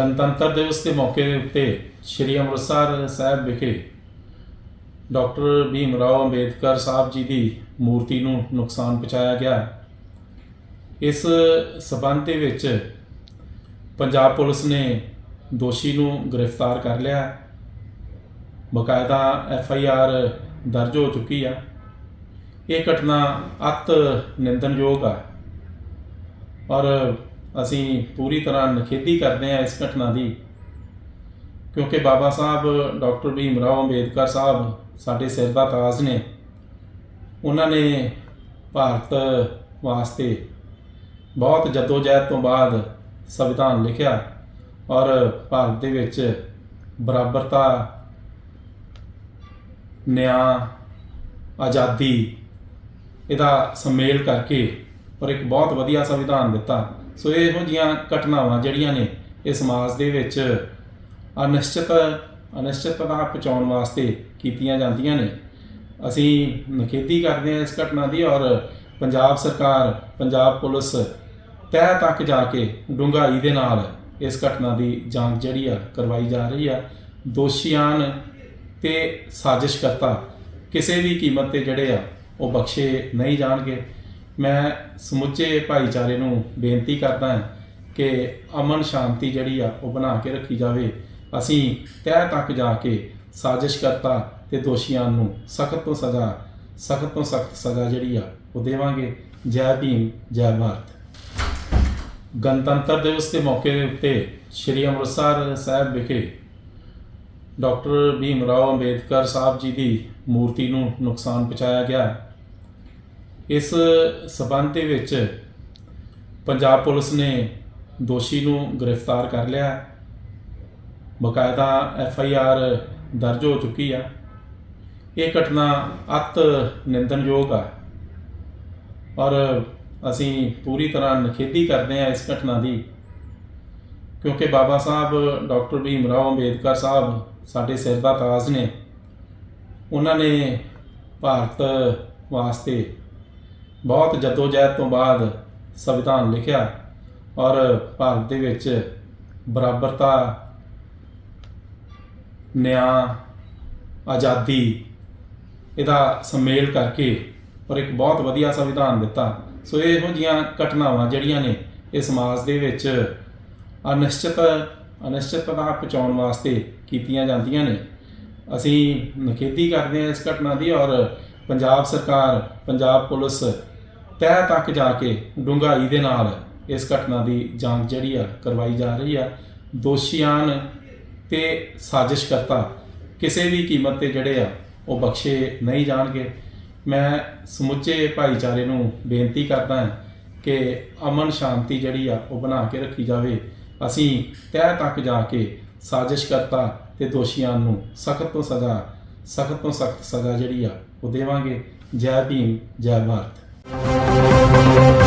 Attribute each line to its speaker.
Speaker 1: ਗਣਤੰਤਰ ਦਿਵਸ ਦੇ ਮੌਕੇ ਦੇ ਉੱਤੇ ਸ੍ਰੀ ਅੰਮ੍ਰਿਤਸਰ ਸਾਹਿਬ ਵਿਖੇ ਡਾਕਟਰ ਭੀਮ ਰਾਓ ਅੰਬੇਦਕਰ ਸਾਹਿਬ ਜੀ ਦੀ ਮੂਰਤੀ ਨੂੰ ਨੁਕਸਾਨ ਪਹੁੰਚਾਇਆ ਗਿਆ। ਇਸ ਸਬੰਧ ਦੇ ਵਿੱਚ ਪੰਜਾਬ ਪੁਲਿਸ ਨੇ ਦੋਸ਼ੀ ਨੂੰ ਗ੍ਰਿਫਤਾਰ ਕਰ ਲਿਆ। ਬਕਾਇਦਾ ਐਫ ਆਈ ਆਰ ਦਰਜ ਹੋ ਚੁੱਕੀ ਆ। ਇਹ ਘਟਨਾ ਅਤ ਨਿੰਦਣਯੋਗ ਆ। ਔਰ ਅਸੀਂ ਪੂਰੀ ਤਰ੍ਹਾਂ ਨਿਖੇਧੀ ਕਰਦੇ ਹਾਂ ਇਸ ਘਟਨਾ ਦੀ। ਕਿਉਂਕਿ ਬਾਬਾ ਸਾਹਿਬ, ਡਾਕਟਰ ਭੀਮ ਰਾਓ ਅੰਬੇਦਕਰ ਸਾਹਿਬ ਸਾਡੇ ਸਿਰ ਦਾ ਤਾਜ ਨੇ। ਉਹਨਾਂ ਨੇ ਭਾਰਤ ਵਾਸਤੇ ਬਹੁਤ ਜਦੋਜਹਿਦ ਤੋਂ ਬਾਅਦ ਸੰਵਿਧਾਨ ਲਿਖਿਆ ਔਰ ਭਾਰਤ ਦੇ ਵਿੱਚ ਬਰਾਬਰਤਾ, ਨਿਆਂ, ਆਜ਼ਾਦੀ ਇਹਦਾ ਸੰਮੇਲ ਕਰਕੇ ਔਰ ਇੱਕ ਬਹੁਤ ਵਧੀਆ ਸੰਵਿਧਾਨ ਦਿੱਤਾ। ਸੋ ਇਹੋ ਜੀਆਂ ਘਟਨਾਵਾਂ ਜਿਹੜੀਆਂ ਨੇ ਇਹ ਸਮਾਜ ਦੇ ਵਿੱਚ ਅਨਿਸ਼ਚਿਤ, ਅਨਿਸ਼ਚਿਤਤਾ ਪਹੁੰਚਾਉਣ ਵਾਸਤੇ ਕੀਤੀਆਂ ਜਾਂਦੀਆਂ ਨੇ। ਅਸੀਂ ਨਿਖੇਧੀ ਕਰਦੇ ਹਾਂ ਇਸ ਘਟਨਾ ਦੀ ਔਰ ਪੰਜਾਬ ਸਰਕਾਰ, ਪੰਜਾਬ ਪੁਲਿਸ ਤਹਿ ਤੱਕ ਜਾ ਕੇ ਡੂੰਘਾਈ ਦੇ ਨਾਲ ਇਸ ਘਟਨਾ ਦੀ ਜਾਂਚ ਜਿਹੜੀ ਆ ਕਰਵਾਈ ਜਾ ਰਹੀ ਆ। ਦੋਸ਼ੀਆਂ ਤੇ ਸਾਜ਼ਿਸ਼ਕਰਤਾ ਕਿਸੇ ਵੀ ਕੀਮਤ ਤੇ ਜਿਹੜੇ ਆ ਉਹ ਬਖਸ਼ੇ ਨਹੀਂ ਜਾਣਗੇ। ਮੈਂ ਸਮੁੱਚੇ ਭਾਈਚਾਰੇ ਨੂੰ ਬੇਨਤੀ ਕਰਦਾ ਹਾਂ ਕਿ ਅਮਨ ਸ਼ਾਂਤੀ ਜਿਹੜੀ ਆ, ਉਹ ਬਣਾ ਕੇ ਰੱਖੀ ਜਾਵੇ। ਅਸੀਂ ਤਹਿ ਤੱਕ ਜਾ ਕੇ ਸਾਜ਼ਿਸ਼ਕਰਤਾ ਤੇ ਦੋਸ਼ੀਆਂ ਨੂੰ ਸਖਤ ਤੋਂ ਸਜ਼ਾ, ਸਖਤ ਤੋਂ ਸਖਤ ਸਜ਼ਾ ਜਿਹੜੀ ਆ, ਉਹ ਦੇਵਾਂਗੇ। ਜੈ ਭੀਮ, ਜੈ ਭਾਰਤ। ਗਣਤੰਤਰ ਦਿਵਸ ਦੇ ਮੌਕੇ ਦੇ ਉੱਤੇ ਸ੍ਰੀ ਅੰਮ੍ਰਿਤਸਰ ਸਾਹਿਬ ਵਿਖੇ ਡਾਕਟਰ ਭੀਮ ਰਾਓ ਅੰਬੇਦਕਰ ਸਾਹਿਬ ਜੀ ਦੀ ਮੂਰਤੀ ਨੂੰ ਨੁਕਸਾਨ ਪਹੁੰਚਾਇਆ ਗਿਆ। ਇਸ ਸਬੰਧ ਦੇ ਵਿੱਚ ਪੰਜਾਬ ਪੁਲਿਸ ਨੇ ਦੋਸ਼ੀ ਨੂੰ ਗ੍ਰਿਫਤਾਰ ਕਰ ਲਿਆ। ਬਕਾਇਦਾ ਐਫ ਆਈ ਆਰ ਦਰਜ ਹੋ ਚੁੱਕੀ ਆ। ਇਹ ਘਟਨਾ ਅਤ ਨਿੰਦਨਯੋਗ ਆ। ਔਰ ਅਸੀਂ ਪੂਰੀ ਤਰ੍ਹਾਂ ਨਿਖੇਧੀ ਕਰਦੇ ਹਾਂ ਇਸ ਘਟਨਾ ਦੀ, ਕਿਉਂਕਿ ਬਾਬਾ ਸਾਹਿਬ, ਡਾਕਟਰ ਭੀਮ ਰਾਓ ਅੰਬੇਦਕਰ ਸਾਹਿਬ ਸਾਡੇ ਸਿਰ ਦਾ ਤਾਜ ਨੇ। ਉਹਨਾਂ ਨੇ ਭਾਰਤ ਵਾਸਤੇ ਬਹੁਤ ਜਦੋਜਹਿਦ ਤੋਂ ਬਾਅਦ ਸੰਵਿਧਾਨ ਲਿਖਿਆ ਔਰ ਭਾਰਤ ਦੇ ਵਿੱਚ ਬਰਾਬਰਤਾ, ਨਿਆਂ, ਆਜ਼ਾਦੀ ਇਹਦਾ ਸੰਮੇਲ ਕਰਕੇ ਔਰ ਇੱਕ ਬਹੁਤ ਵਧੀਆ ਸੰਵਿਧਾਨ ਦਿੱਤਾ। ਸੋ ਇਹੋ ਜੀਆਂ ਘਟਨਾਵਾਂ ਜਿਹੜੀਆਂ ਨੇ ਇਹ ਸਮਾਜ ਦੇ ਵਿੱਚ ਅਨਿਸ਼ਚਿਤ, ਅਨਿਸ਼ਚਿਤਤਾ ਪਹੁੰਚਾਉਣ ਵਾਸਤੇ ਕੀਤੀਆਂ ਜਾਂਦੀਆਂ ਨੇ। ਅਸੀਂ ਨਖੇਦੀ ਕਰਦੇ ਹਾਂ ਇਸ ਘਟਨਾ ਦੀ ਔਰ ਪੰਜਾਬ ਸਰਕਾਰ, ਪੰਜਾਬ ਪੁਲਿਸ ਤਹਿ ਤੱਕ ਜਾ ਕੇ ਡੂੰਘਾਈ ਦੇ ਨਾਲ ਇਸ ਘਟਨਾ ਦੀ ਜਾਂਚ ਜਿਹੜੀ ਆ ਕਰਵਾਈ ਜਾ ਰਹੀ ਆ। ਦੋਸ਼ੀਆਂ ਤੇ ਸਾਜ਼ਿਸ਼ਕਰਤਾ ਕਿਸੇ ਵੀ ਕੀਮਤ ਤੇ ਜਿਹੜੇ ਆ, ਉਹ ਬਖਸ਼ੇ ਨਹੀਂ ਜਾਣਗੇ। ਮੈਂ ਸਮੁੱਚੇ ਭਾਈਚਾਰੇ ਨੂੰ ਬੇਨਤੀ ਕਰਦਾ ਹਾਂ ਕਿ ਅਮਨ ਸ਼ਾਂਤੀ ਜਿਹੜੀ ਆ, ਉਹ ਬਣਾ ਕੇ ਰੱਖੀ ਜਾਵੇ। ਅਸੀਂ ਤਹਿ ਤੱਕ ਜਾ ਕੇ ਸਾਜ਼ਿਸ਼ਕਰਤਾ ਤੇ ਦੋਸ਼ੀਆਂ ਨੂੰ ਸਖਤ ਤੋਂ ਸਜ਼ਾ, ਸਖਤ ਤੋਂ ਸਖਤ ਸਜ਼ਾ ਜਿਹੜੀ ਆ, ਉਹ ਦੇਵਾਂਗੇ। ਜੈ ਭੀਮ, ਜੈ ਭਾਰਤ। Música